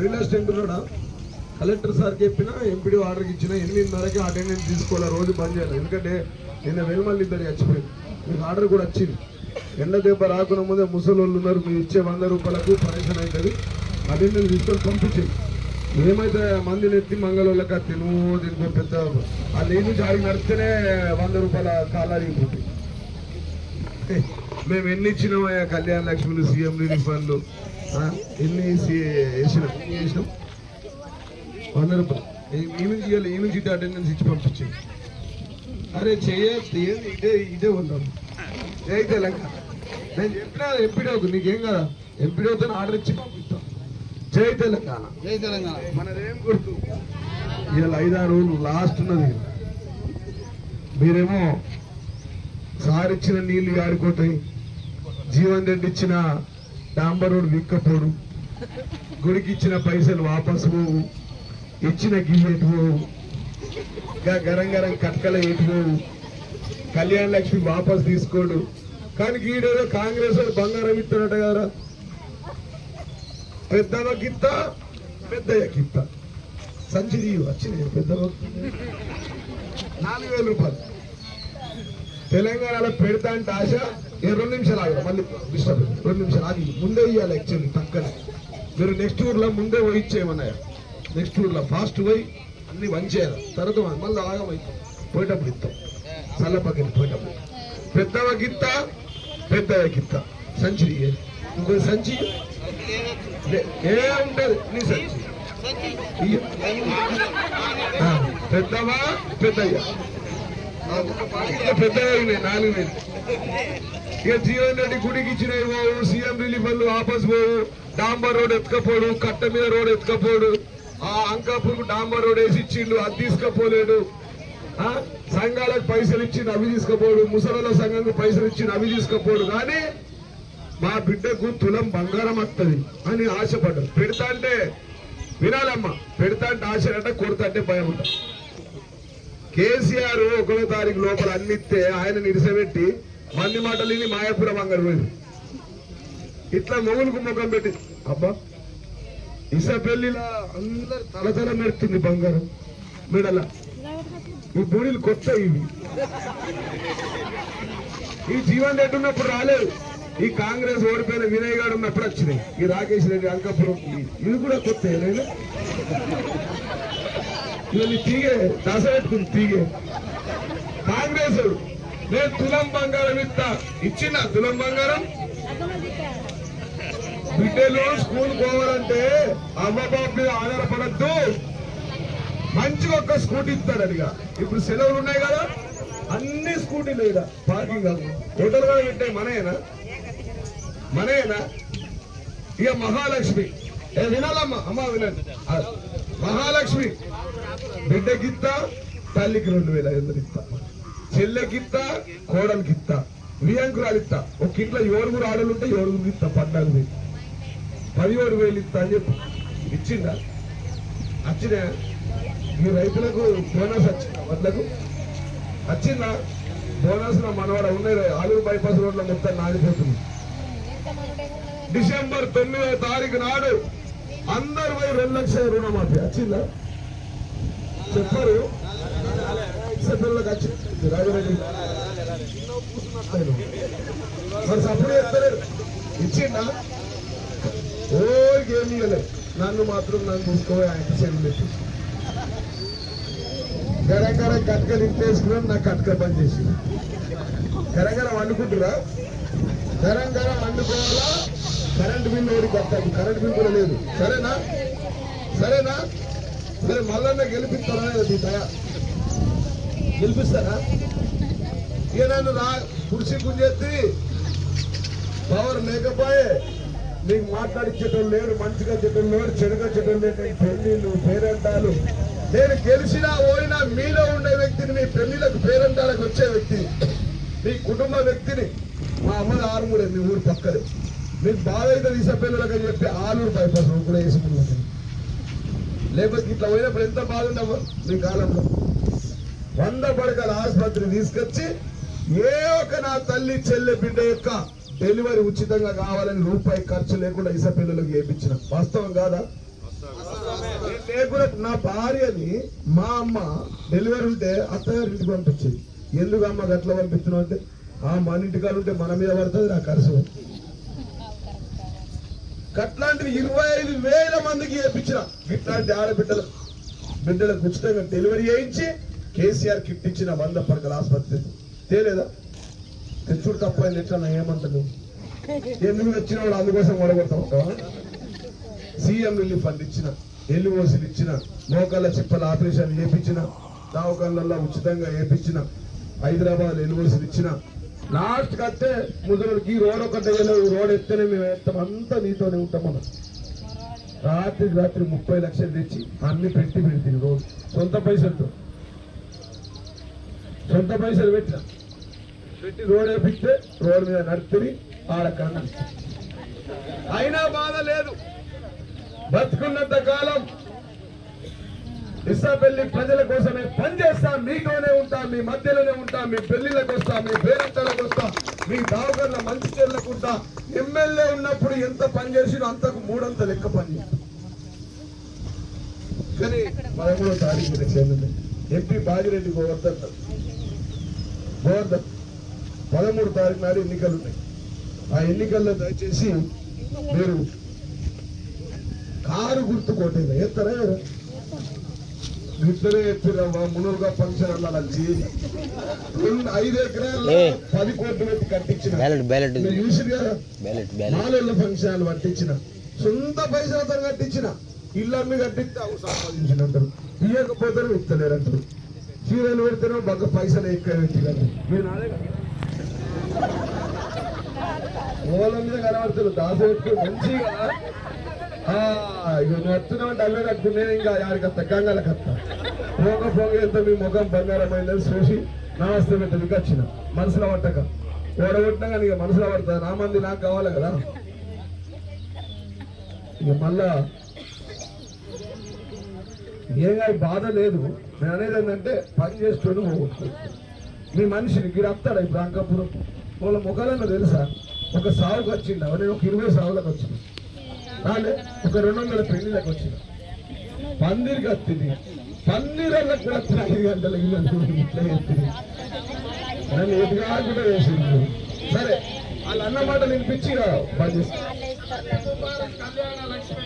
Real estate ఉన్నాడా collector sir చెప్పినా MPD ఆర్డర్కి ఇచ్చిన ఎనిమిదిన్నరకి అటెండెన్స్ తీసుకోవాలి రోజు బంద్ చేయాలి? ఎందుకంటే నిన్న వెలుమల్లి ఇద్దరు చచ్చిపోయింది మీకు ఆర్డర్ కూడా వచ్చింది. ఎండ దెబ్బ రాకుండా ముందే ముసలోళ్ళు ఉన్నారు మీరు ఇచ్చే వంద రూపాయలకు పరేషన్ అవుతుంది. అటెండెన్స్ తీసుకొని పంపించింది ఏమైతే మందిని ఎత్తి మంగళోళ్ళకి అది తిను దీనికి పెద్ద ఆ లేని జారి నడిస్తేనే వంద రూపాయల కాలారిగిపోతుంది మేము ఎన్ని ఇచ్చినామయ్యా కళ్యాణ లక్ష్మిలు సీఎం రిలీఫ్ ఫండ్లు? ఎన్ని వేసినాం ఎన్ని వేసినాం వంద రూపాయలు ఈ- ఈ నుంచి ఇవ్వాలి, ఈ నుంచి ఇటు అటెండెన్స్ ఇచ్చి పంపించింది అరే చేయొచ్చు ఏంది? ఇదే ఇదే ఉందాం జై తెలంగాణ నేను చెప్పినా ఎంపీడోకు నీకేం కదా? ఎంపీడోతో ఆర్డర్ ఇచ్చి పంపిస్తాం. జై తెలంగాణ. జై తెలంగాణ. మనదేం గుర్తు? ఇవాళ ఐదారు రోజులు లాస్ట్ ఉన్నది. మీరేమో సార్ ఇచ్చిన నీళ్ళు ఆడిపోతాయి జీవన్ రెడ్డి ఇచ్చిన డాంబర్ విక్కపోడు గుడికి ఇచ్చిన పైసలు వాపసు పోవు. ఇచ్చిన గిన్నెటు పోవు. ఇంకా గరం గరం కట్కల ఎటు పోవు. కళ్యాణ లక్ష్మి వాపసు తీసుకోడు. కానీ గీడేదో కాంగ్రెస్ వాళ్ళు బంగారం ఇస్తాడట కదా. పెద్దవ గిత్త పెద్దయ్య గిత్త. సంచి తీయు వచ్చినాయి పెద్దవ నాలుగు వేల రూపాయలు. తెలంగాణలో పెడతా అంటే ఆశ? ఏ రెండు నిమిషాలు ఆగదు మళ్ళీ డిస్టర్బ్ రెండు నిమిషాలు ఆగి ముందే ఇవ్వాలి యాక్చువల్లీ తక్కనే మీరు నెక్స్ట్ ఊర్లో ముందే పోయి ఇచ్చేయమన్నాయ? నెక్స్ట్ ఊర్లో ఫాస్ట్ పోయి అన్ని వంచేయాలి తర్వాత మళ్ళీ ఆగమైతాం పోయేటప్పుడు ఇస్తాం. చల్ల పక్కన పోయేటప్పుడు. పెద్దవ గిత్త పెద్దవ గిత్త. సంచి ఇంకో సంచి? ఏ ఉంటది? నీ సంచి. పెద్దవా పెద్దయ్య? పెద్దగా నాలుగు వేలు ఇక జీవన్ రెడ్డి గుడికి ఇచ్చినవి పోవు సీఎం రిలీఫ్ వాళ్ళు వాపస్ పోవు. డాంబర్ రోడ్ ఎత్తుకపోడు కట్ట మీద రోడ్ ఎత్తుకపోడు. ఆ అంకాపూర్ డాంబర్ రోడ్ వేసి ఇచ్చిండు అది తీసుకపోలేడు. ఆ, సంఘాలకు పైసలు ఇచ్చిండు అవి తీసుకపోడు. ముసలాల సంఘంకు పైసలు ఇచ్చిండు అవి తీసుకపోడు. కానీ మా బిడ్డకు తులం బంగారం వస్తుంది అని ఆశపడ్డాడు. పెడతా అంటే వినాలమ్మా. పెడతా అంటే ఆశ అంటే కొడతా అంటే భయం ఉంటుంది. కేసీఆర్ ఒకటో తారీఖు లోపల అన్నిస్తే ఆయన నిడిసబెట్టి మంది మాటలు మాయాపురం అంగడి పోయింది ఇట్లా మొగులకు ముఖం పెట్టి అబ్బా ఇస పెళ్ళిలా అందరు తలతల మెడుతుంది బంగారం మెడల. ఈ బూడిలు కొత్త ఇవి. ఈ జీవన్ రెడ్డి ఉన్నప్పుడు రాలేదు. ఈ కాంగ్రెస్ ఓడిపోయిన వినయ్ గారు ఉన్నప్పుడు వచ్చినాయి. ఈ రాకేష్ రెడ్డి అంకపురం ఇది కూడా కొత్త వీళ్ళు తీగే దశ పెట్టుకుంది తీగే కాంగ్రెస్ నేను తులం బంగారం ఇస్తా. ఇచ్చిన తులం బంగారం? బిడ్డలు స్కూల్ పోవాలంటే అమ్మ బాబు మీద ఆధారపడద్దు. మంచిగా ఒక్క స్కూటీ ఇస్తాడు అడిగా. ఇప్పుడు సెలవులు ఉన్నాయి కదా అన్ని స్కూటీలు ఇక్కడ పార్కింగ్ హోటల్ కూడా పెట్టాయి మనయేనా? మనయేనా? ఇక మహాలక్ష్మి. ఏ వినాలమ్మా? అమ్మ వినండి. మహాలక్ష్మి. బిడ్డకిత్త తల్లికి రెండు వేల ఐదు వందలు ఇస్తా. చెల్లెకిత్తా కోడలికి వియంకురాలు ఇస్తా ఒక ఇంట్లో ఏడుగురు ఆడలు ఉంటే ఏడుగురు ఇస్తా పద్నాలుగు వేలు. పదిహేడు వేలు ఇస్తా అని చెప్పి. ఇచ్చిందా? వచ్చినా మీ రైతులకు బోనస్ వచ్చిందా వడ్లకు? వచ్చిందా బోనస్ నా మనవాడ ఉన్నాయి ఆలూరు బైపాస్ రోడ్ల మొత్తం నాడిపోతుంది డిసెంబర్ తొమ్మిదవ తారీఖు నాడు అందరు పోయి రెండు లక్షల రుణమాఫీ. వచ్చిందా చెప్పారు. సెప్టెంబర్లోకి వచ్చింది రాజరెడ్డి మరి సప్పుడు చెప్తలేరు ఇచ్చిండా? ఓ ఏమి ఇవ్వలేదు నన్ను మాత్రం నన్ను చూసుకోవాలి ఆయన సెల్ పెట్టి గరగర కట్కలు ఇంటేసుకున్నాను నా కట్క పని చేసి గరగర వండుకుంటురా? గరం గరం వండుకోవాలా? కరెంట్ బిల్ ఓడి కట్టాలి కరెంట్ బిల్ కూడా లేదు. సరేనా? సరేనా? సరే మల్లన్న గెలిపిస్తారా? మీ దయ గెలిపిస్తారా? ఇక నన్ను రా కుర్చీ గుంజేసి పవర్ లేకపోయే నీకు మాట్లాడించేటోళ్ళు లేరు మంచిగా చెప్పడం లేరు చెడుగా చెట్టోళ్ళు లేరు పెళ్ళిళ్ళు పేరంటాలు. నేను గెలిచినా ఓడినా మీలో ఉండే వ్యక్తిని మీ పెళ్ళిలకు పేరంటాలకు వచ్చే వ్యక్తిని మీ కుటుంబ వ్యక్తిని మా అమ్మది ఆరుమూడే మీ ఊరు పక్కనే. మీకు బాధ అయితే తీసే పిల్లలకు అని చెప్పి ఆలూరు బైపాస్ రోడ్ కూడా వేసుకున్నాను. లేకపోతే ఇట్లా పోయినప్పుడు ఎంత బాగుండవు? మీ కాలంలో. వంద పడకల ఆసుపత్రి తీసుకొచ్చి ఏ ఒక్క నా తల్లి చెల్లె బిడ్డ యొక్క డెలివరీ ఉచితంగా కావాలని రూపాయి ఖర్చు లేకుండా ఇస పిల్లలకు చేయించిన. వాస్తవం కాదా? లేకుండా నా భార్యని మా అమ్మ డెలివరీ ఉంటే అత్తగారి ఇంటికి పంపించేది. ఎందుకు అమ్మ గట్ల పంపిస్తున్నావు అంటే ఆ మన ఇంటికాడ ఉంటే మన మీద పడుతుంది నా ఖర్చు అట్లాంటివి ఇరవై ఐదు వేల మందికి చేయించిన ఇట్లాంటి ఆడబిడ్డలు బిడ్డలకు ఉచితంగా డెలివరీ చేయించి కేసీఆర్ కిట్ ఇచ్చిన వంద పడకల ఆసుపత్రి. తేలేదా? తెచ్చుడు తప్ప ఎట్లా ఏమంటాను ఎందుకు వచ్చిన వాళ్ళు అందుకోసం ఓడగొడతా? ఉంటావా సీఎం రిలీఫ్ ఫండ్ ఇచ్చిన ఎల్లుఓసీలు ఇచ్చిన మోకాళ్ళ చిప్పల ఆపరేషన్ చేపించిన దావకాళ్ళల్లో ఉచితంగా వేపించిన హైదరాబాద్ ఎల్లుఓసీలు ఇచ్చిన లాస్ట్ కట్టే ముదురుడికి రోడ్ ఒకటే వేయలేదు, రోడ్ ఎత్తేనే మేము వేస్తాం అంతా నీతోనే ఉంటాం మనం రాత్రి రాత్రి ముప్పై లక్షలు తెచ్చి అన్ని పెట్టి పెడితే రోడ్. సొంత పైసలతో. సొంత పైసలు పెట్టిన. పెట్టి రోడ్ వేపిస్తే రోడ్ మీద నడుతుంది ఆడక్కడ అయినా బాధ లేదు. బతుకున్నంత కాలం ఇస్తాపల్లి ప్రజల కోసమే పనిచేస్తా మీతోనే ఉంటా మీ మధ్యలోనే ఉంటా మీ పెళ్ళిళ్ళకి వస్తా మీ పేరెంతలకు వస్తా మీ దావగర్ల మంచి చెల్లకు ఉంటా. ఎమ్మెల్యే ఉన్నప్పుడు ఎంత పని చేసినా అంతకు మూడంత లెక్క పని కానీ పదమూడో తారీఖు ఎలక్షన్ ఎంపీ బాగిరెడ్డి గోవర్ధన్. గోవర్ధన్ పదమూడు తారీఖు నాడు ఎన్నికలు ఉన్నాయి. ఆ ఎన్నికల్లో దయచేసి మీరు కారు గుర్తు ఎత్తరా ఇద్దరే ఎత్తిరవ్వ మునులుగా రెండు ఐదు ఎకరాల. పది కోట్లు పెట్టి కట్టించిన. బ్యాలెట్ బ్యాలెట్ మీరు చూసిరు కదా. బ్యాలెట్ బ్యాలెట్ నాలుగేళ్ళ ఫంక్షన్ పట్టించిన. సొంత పైసలతో కట్టించిన. ఇల్లు అమ్మి కట్టిస్తే అవి సంపాదించిన అంటారు ఇవ్వకపోతే ఇస్తలేరు అంటారు చీరలు పెడితేనే బాగా పైసలు ఎక్కువ పెట్టి కదా. మీరు. ఓల మీద కనబడుతున్నారు దాసు పెట్టుకుని మంచిగా ఆ, ఇక నువ్వు వస్తున్నావు అల్లే కట్టుకునే ఇంకా యాడికి వస్తా గంగలకు వస్తా పోగ పోగ ఎంత మీ ముఖం బంగారమైందని చూసి నమస్తే పెట్టడానికి వచ్చిన మనసులో పట్టక. ఓడగొట్టినా కానీ ఇక మనసులో పడుతుంది. నా మంది నాకు కావాలి కదా. ఇక మళ్ళా ఏగా బాధ లేదు. నేను అనేది ఏంటంటే పని చేస్తుండు పోగొట్టుకో మీ మనిషిని గిరి ఇప్పుడు అంకాపురం వాళ్ళ ముఖాలను తెలుసా? ఒక సావుకు వచ్చిండ? నేను ఒక ఇరవై సావులకు వచ్చిన రాలే ఒక రెండు వందల పెళ్ళిలకు వచ్చిన పందిరికి వస్తుంది పందిరలకు కూడా ఐదు గంటలకి నన్ను ఇట్లా ఎత్తింది నన్ను ఎదుగా కూడా వేసింది. సరే వాళ్ళ అన్న మాటలు వినిపించి బంద్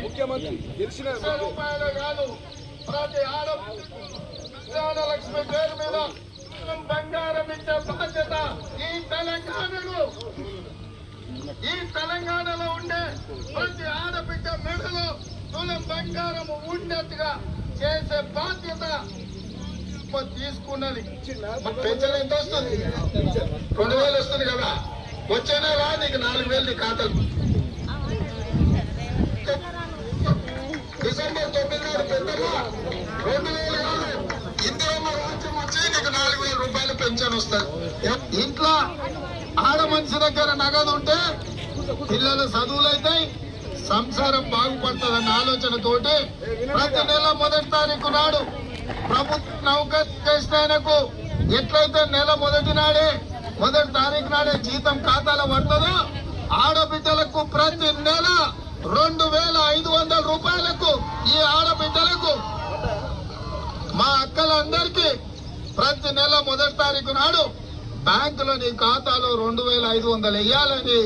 ముఖ్యమంత్రి కాదు ప్రతి ఆడ కళ్యాణ లక్ష్మి పేరు మీద బంగారం ఇచ్చే బాధ్యత ఈ తెలంగాణలో. ఈ తెలంగాణలో ఉండే ప్రతి ఆడబిడ్డ మెడలో తులం బంగారం ఉండేట్టుగా చేసే బాధ్యత తీసుకున్నది. పెన్షన్ ఎంత వస్తుంది? రెండు వేలు వస్తుంది కదా. వచ్చే నెల నీకు నాలుగు వేలు నీ ఖాతాలు. డిసెంబర్ తొమ్మిది నాడు పెద్దగా రెండు వేలు కాదు. ఇందిరమ్మ రాజ్యం వచ్చి నీకు నాలుగు వేల రూపాయలు పెన్షన్ వస్తుంది. ఇంట్లో ఆడ మనిషి దగ్గర నగదు ఉంటే పిల్లల చదువులు అవుతాయి. సంసారం బాగుపడుతుందన్న ఆలోచనతోటి ప్రతి నెల మొదటి తారీఖు నాడు ప్రభుత్వ నౌకర్ చేసిన ఆయనకు ఎట్లయితే నెల మొదటి నాడే మొదటి తారీఖు నాడే జీతం ఖాతాలో పడుతుందో ఆడబిడ్డలకు ప్రతి నెల రెండు వేల ఐదు వందల రూపాయలకు ఈ ఆడబిడ్డలకు మా అక్కలందరికీ ప్రతి నెల మొదటి తారీఖు నాడు బ్యాంకులో నీ ఖాతాలో రెండు వేల ఐదు వందలు వేయాలని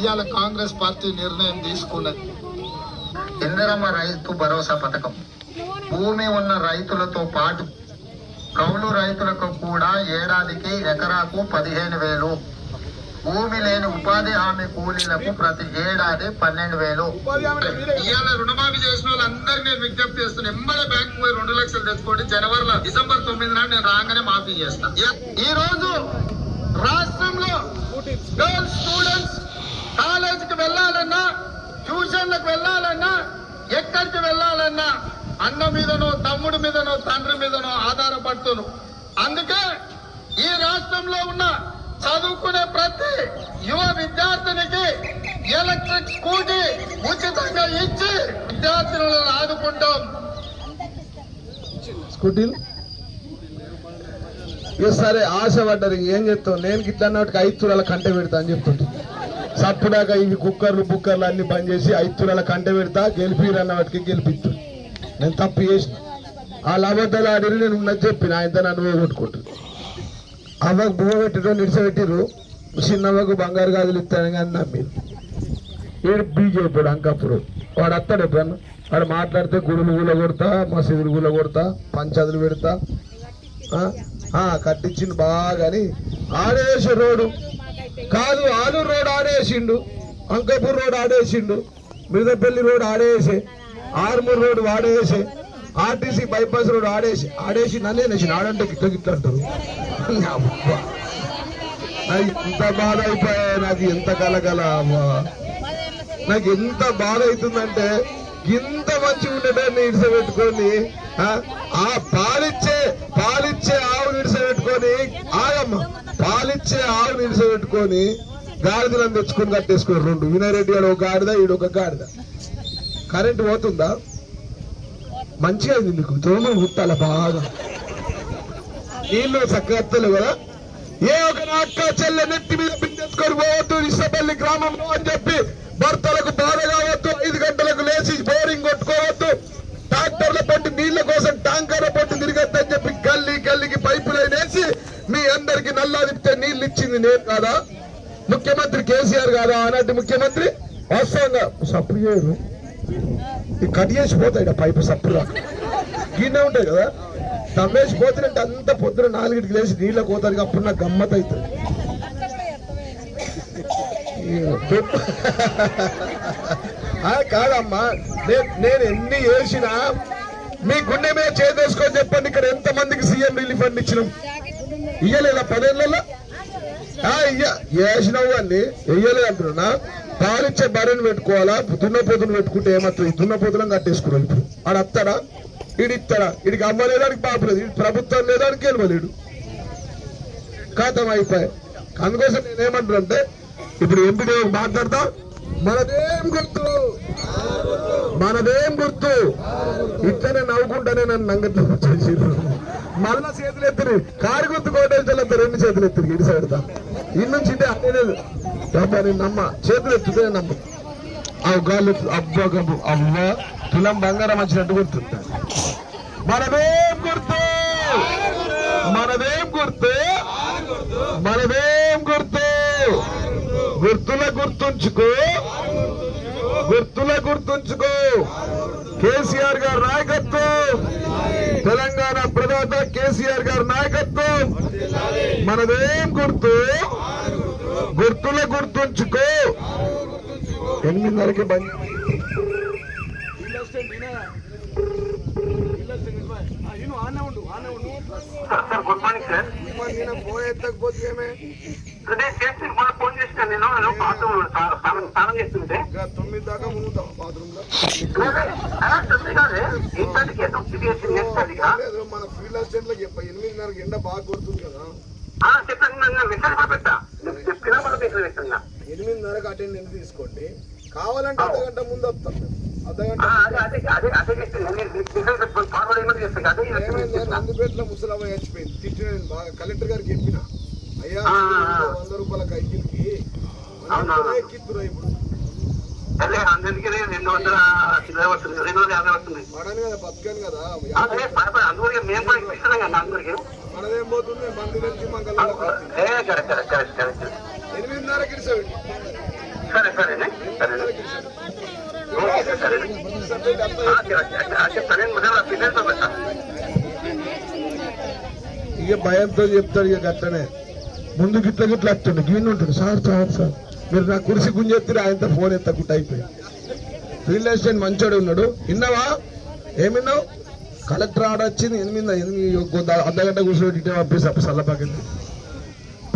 ఇవాళ కాంగ్రెస్ పార్టీ నిర్ణయం తీసుకున్నది. ఇందిరమ్మ రైతు భరోసా పథకం? భూమి ఉన్న రైతులతో పాటు కౌలు రైతులకు కూడా ఏడాదికి ఎకరాకు పదిహేను వేలు. భూమి లేని ఉపాధి హామీ కూలీలకు ప్రతి ఏడాది పన్నెండు వేలు. ఇవాళ రుణమాఫీ చేసిన వాళ్ళందరినీ నేను విజ్ఞప్తి చేస్తున్నా. ఎంబడే బ్యాంక్ పోయి రెండు లక్షలు తెచ్చుకోండి. జనవరిలో డిసెంబర్ తొమ్మిది నాడు నేను రాగానే మాఫీ చేస్తా. ఈ రోజు రాష్ట్రంలో గర్ల్స్ స్టూడెంట్స్ కాలేజీకి వెళ్ళాలన్నా ట్యూషన్లకు వెళ్ళాలన్నా ఎక్కడికి వెళ్ళాలన్నా అన్న మీదనో తమ్ముడి మీదనో తండ్రి మీదనో ఆధారపడుతును. అందుకే ఈ రాష్ట్రంలో ఉన్న చదువుకునే ప్రతి యువ విద్యార్థినికి ఎలక్ట్రిక్ స్కూటీ ఉచితంగా ఇచ్చి విద్యార్థులను ఆదుకుంటాం. స్కూటీలు? ఇక సరే ఆశ పడ్డారు ఏం చెప్తావు? నేను గిట్ల అన్నట్టుగా ఐదు చూడాల కంట పెడతా అని చెప్తుంటే సప్పుడాక ఇవి కుక్కర్లు బుక్కర్లు అన్ని బంద్ చేసి ఐదు తురాల కంట పెడతా గెలిపిరన్న వాటికి గెలిపిద్దు నేను తప్పు చేసిన. వాళ్ళ అబద్ధాలు ఆడిరు నేను ఉన్నది చెప్పిన ఆయనతో నన్ను పోగొట్టుకుంటారు. అవ్వకు బువ్వ పెట్టిరో నిడిసబెట్టిరు చిన్నవ్వకు బంగారు గాజులు ఇస్తాను కానీ నమ్మిరు. ఏడు బీజేపీ అంకప్పుడు వాడు వస్తాడు ఎప్పుడన్నా వాడు మాట్లాడితే గుడులు గుల కొడతా మసీదులు గుల కొడతా పంచాదులు పెడతా. కట్టించింది బాగా అని ఆడేసి రోడ్డు. కాదు ఆలూరు రోడ్ ఆడేసిండు అంకపూర్ రోడ్ ఆడేసిండు మిరదపల్లి రోడ్ ఆడేసే ఆర్మూర్ రోడ్ వాడేసే ఆర్టీసీ బైపాస్ రోడ్ ఆడేసి ఆడేసి నన్నే నేసిన ఆడంటే గిట్ట గిట్ట అంటారు. ఎంత బాధ అయిపోయా నాకు ఎంత కలగల నాకు ఎంత బాధ అవుతుందంటే ఇంత మంచి ఉండేదాన్ని ఇడిసబెట్టుకొని ఆ, ఆ పాలిచ్చే పాలిచ్చే ఆవుని ఇడిసబెట్టుకొని ఆగమ్మ పాలిచ్చే ఆవుని పెట్టుకొని గాడిదలను తెచ్చుకొని కట్టేసుకోరు రెండు. వినయరెడ్డి గారు ఒక గాడిద ఈడు ఒక గాడిద. కరెంటు పోతుందా? మంచిగా అయింది మీకు దోమలు కుట్టాల బాగా. నీళ్ళు చక్కగా కదా? ఏ ఒక అక్క చెల్లె నెట్టి మీద పిండేసుకొని పోవద్దు ఇసపల్లి గ్రామంలో అని చెప్పి భర్తలకు బాధ కావద్దు ఐదు గంటలకు లేచి బోరింగ్ కొట్టుకోవద్దు. నీళ్ళ కోసం ట్యాంకర్ పట్టు తిరిగొద్దని చెప్పి గల్లీ గల్లీకి పైపు లైన్ వేసి మీ అందరికి నల్లా తిప్పితే నీళ్ళు ఇచ్చింది నేను కాదా ముఖ్యమంత్రి కేసీఆర్ కాదా అలాంటి ముఖ్యమంత్రి వాస్తవంగా సప్పు చేయరు కట్ చేసి పోతాయి ఈడ పైపు సప్పుగా గిన్నె ఉంటాయి కదా తమ్మేసి పోతున్నట్టు అంత పొద్దున నాలుగింటికి లేచి నీళ్ళ పోతారు అప్పుడు నాకు గమ్మత్ అవుతుంది ఆ, కాదమ్మా నేను ఎన్ని వేసినా మీ గుండె మీద చేదేసుకొని చెప్పండి ఇక్కడ ఎంత మందికి సీఎం రిలీఫ్ ఫండ్ ఇచ్చినాం ఇయ్యలేదా పదేళ్ళలో? ఆ, ఇయ్యా వేసినావు అండి వెయ్యలేదు అంటున్నా పాలిచ్చే బర్రెని పెట్టుకోవాలా? దున్నపోతులు పెట్టుకుంటే ఏమవుతుంది? ఈ దున్నపోతులను కట్టేసుకున్నాం ఇప్పుడు. ఆడ అత్తాడా? ఈడు ఇస్తాడా ఈడికి అమ్మలేదానికి పాప లేదు. ప్రభుత్వం లేదానికి వెళ్ళలేడు ఖాతం అయిపోయి అందుకోసం నేనేమంటున్నా అంటే ఇప్పుడు ఎంపీ మాట్లాడతా. మనదేం గుర్తు? మనదేం గుర్తు ఇట్లనే నవ్వుకుంటానే నన్ను నంగట్లో వచ్చేసారు మళ్ళా చేతులు ఎత్తిరి. కారు గుర్తు కోటేస్తే రెండు చేతులు ఎత్తిరి. ఇటు సైడ్ ఇన్నుంచి ఇటే అనేది నేను నమ్మ. చేతులు ఎత్తుతే నమ్మ. ఆ గాలు అబ్బా గబ్బు. అవ్వ. తులం బంగారం వచ్చినట్టు గుర్తుంటా మనదేం గుర్తు. మనదేం గుర్తు మనదేం గుర్తు గుర్తుల గుర్తుంచుకో. గుర్తుల గుర్తుంచుకో. కేసీఆర్ గారి నాయకత్వం. తెలంగాణ ప్రదాత కేసీఆర్ గారి నాయకత్వం. మనదేం గుర్తు? గుర్తుల గుర్తుంచుకో. ఎనిమిదిన్నరకి bandh sir. Good morning sir. Phone ఎత్తకపోతే చేసిన నేను నేను బాత్రూమ్ స్నానం స్నానం చేస్తుంటే. ఇంకా తొమ్మిది దాకా మునుగుతాం బాత్రూమ్లో అలా తొమ్మిది కాదే ఇంటికి ఎటు ఇది చేసి నెక్స్ట్ అదిగా లేదు మన ఫీల్డ్ అసిస్టెంట్లో చెప్ప ఎనిమిదిన్నరకి ఎండ బాగా కొడుతుంది కదా. చెప్పాను నేను మెసేజ్ నువ్వు చెప్పినా మన మెసేజ్ ఎనిమిదిన్నరకు అటెండెన్స్ తీసుకోండి. కావాలంటే అర్ధగంట ముందు వస్తాం. అర్ధగంట అదే అదే అదే అదే చేస్తాను. నేను మెసేజ్ పెట్టుకొని ఫార్వర్డ్ ఏమని చేస్తాను. అదే ఏమైంది? చేస్తున్నా. నందుపేటలో ముసలమ్మ చచ్చిపోయింది. తిట్టిన నేను బాగా. కలెక్టర్ గారికి చెప్పిన? అయ్యా. వంద రూపాయల కైకిల్కి. ఎక్కిస్తున్నా ఇప్పుడు? అదే అందరికీ రెండు వందల చిల్లర వస్తుంది రెండు వందల యాభై వస్తుంది. పడను కదా బతకాను కదా. అదే పర్వాలేదు అందరికీ మేము కూడా ఇప్పిస్తున్నాం కదా అందరికీ. మనదేం పోతుంది? బండి నుంచి మంగళ ఎనిమిదిన్నరకి ఇరిసండి సరే సరేనే సరేనే ఓకే చెప్తాను నేను మొదలు పిల్లలతో ఇక భయంతో చెప్తాడు ఇక గట్లనే. ముందు గిట్ల గిట్ల వస్తుండే గీన్ ఉంటాడు సార్ సార్ సార్. మీరు నా కురిసి గుంజెత్తిరి? ఆయనతో ఫోన్ ఎత్తకుండా అయిపోయి ఫీల్డ్ అసిస్టెంట్ మంచోడు ఉన్నాడు. విన్నావా? ఏమిన్నావు? కలెక్టర్ ఆడ వచ్చింది. ఎనిమిది ఎనిమిది కొంత అర్ధగంట కూర్చోబెట్టి ఇటే పంపిస్తాం. సల్లపాకెళ్ళి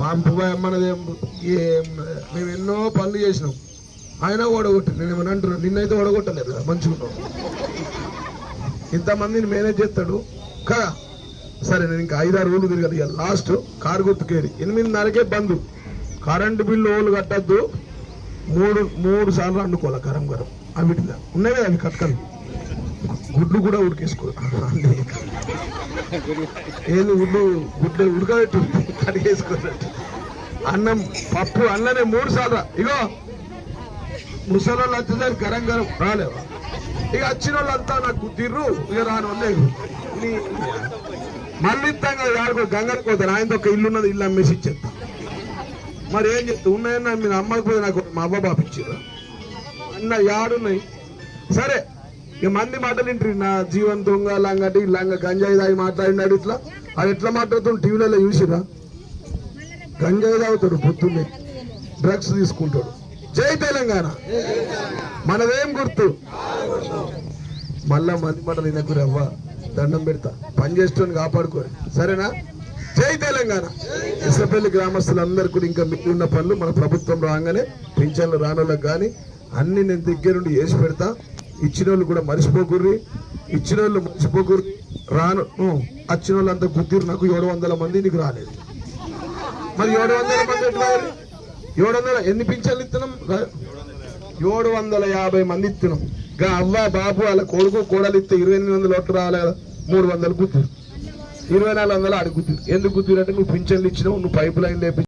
పంపు అమ్మనది ఏం మేము ఎన్నో పనులు చేసినాం. ఆయన ఓడగొట్టి నేను ఏమన్నా అంటున్నాను నిన్నైతే ఓడగొట్టలేదు కదా మంచిగా ఇంతమందిని మేనేజ్ చేస్తాడు. కదా సరే నేను ఇంకా ఐదారు రోజులు తిరగదు ఇక లాస్ట్ కారు గుర్తుకేరి. ఎనిమిదిన్నరకే బంద్. కరెంటు బిల్లు ఓళ్ళు కట్టద్దు. మూడు మూడు సార్లు అండుకోవాలి గరం గరం. అవి ఉన్నాయి కదా అవి కట్కలు గుడ్లు కూడా ఉడికేసుకో. ఏది గుడ్లు? గుడ్లు ఉడకబెట్టు. కడిగేసుకోనట్టు అన్నం పప్పు అన్ననే మూడు సార్లు. ఇగో ముసలోళ్ళు వచ్చేసరికి గరం గరం. రాలేవా? ఇక వచ్చిన వాళ్ళంతా నాకు తిర్రు. ఇక రాని వాళ్ళే మళ్ళీ ఇస్తాం కదా యాడికో పోతాను ఆయనతో ఒక ఇల్లు ఉన్నది ఇల్లు అమ్మేసి ఇచ్చేస్తా. మరి ఏం చెప్తా ఉన్నాయన్నా మీరు అమ్మకపోతే నాకు మా అవ్వ బాపిచ్చారు అన్న యాడున్నాయి? సరే ఇక మంది మాటలు వింటారు నా జీవన్ దొంగ లంగటి లంగ గంజాయి దాగి మాట్లాడినాడు ఇట్లా. అది ఎట్లా మాట్లాడుతుంది టీవీలలో చూసిరా గంజాయి తాగుతాడు పొద్దున్నే. డ్రగ్స్ తీసుకుంటాడు. జై తెలంగాణ. మనదేం గుర్తు? మళ్ళా మంది మాటలు వినకు రవ్వ. దండం పెడతా. పని చేస్తుని కాపాడుకోరు సరేనా? జై తెలంగాణ. ఇసపల్లి గ్రామస్తులందరూ కూడా ఇంకా మిగిలిన పనులు మన ప్రభుత్వం రాగానే పింఛన్లు రానోళ్ళకి కానీ అన్ని నేను దగ్గరుండి వేసి పెడతా. ఇచ్చిన వాళ్ళు కూడా మర్చిపోకుర్రి ఇచ్చిన వాళ్ళు మర్చిపోకుర్రి రాను వచ్చిన వాళ్ళు అంత గుర్తురు నాకు ఏడు వందల మంది నీకు రాలేదు. మరి ఏడు వందల మంది ఎట్లా ఏడు వందల ఎన్ని పింఛన్లు ఇస్తున్నాం ఏడు వందల యాభై మంది ఇస్తున్నాం గా అవ్వ బాబు వాళ్ళ కొడుకు కోడలు ఇస్తే ఇరవై ఎనిమిది వందల ఓట్లు రావాలి కదా. మూడు వందలు గుర్తు ఇరవై నాలుగు వందలు అడుగుతుంది ఎందుకు గుర్తు అంటే నువ్వు పింఛన్లు ఇచ్చినావు నువ్వు పైప్ లైన్ లేపి